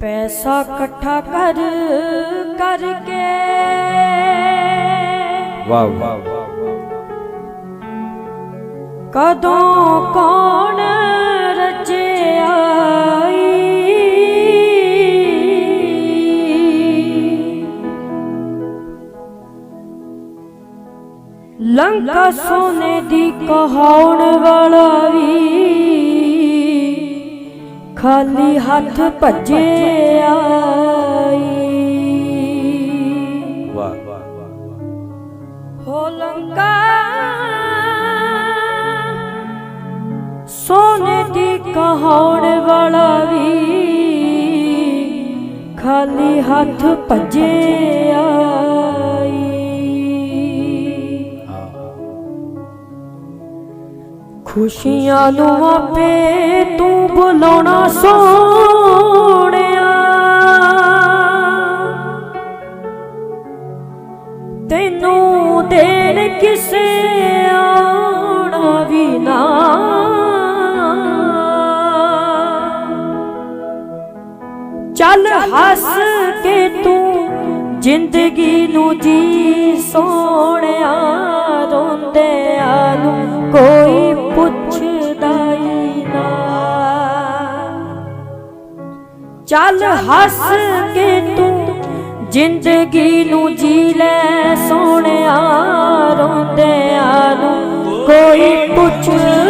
ਪੈਸਾ ਇਕੱਠਾ ਕਰ ਕਰਕੇ। ਵਾਹ ਵਾਹ ਕਦੋਂ ਕੌਣ ਰਚਿਆ ਲੰਕਾ ਸੋਨੇ ਦੀ ਕਹਾਉਣ ਵਾਲਾ ਖਾਲੀ ਹੱਥ ਭੱਜਿਆ ਵਾਹ ਹੋ ਲੰਕਾ ਸੋਨੇ ਦੀ ਕਹਾਉਣ ਵਾਲਾ ਵੀ ਖਾਲੀ ਹੱਥ ਭੱਜੇ ਖੁਸ਼ੀਆਂ ਨੂੰ ਆਪੇ ਤੂੰ ਬੁਲਾਉਣਾ ਸੋਹਣਿਆ। ਤੈਨੂੰ ਦੇਣ ਕਿਸੇ ਆਉਣਾ ਵੀ ਨਾ। ਚੱਲ ਹੱਸ ਕੇ ਤੂੰ ਜ਼ਿੰਦਗੀ ਨੂੰ ਜੀ ਸੋਹਣਿਆ ਚੱਲ ਹੱਸ ਕੇ ਤੂੰ ਜ਼ਿੰਦਗੀ ਨੂੰ ਜੀ ਲੈ ਸੋਹਣਿਆ ਰੋਂਦਿਆਂ ਨੂੰ। ਕੋਈ ਪੁੱਛਦਾ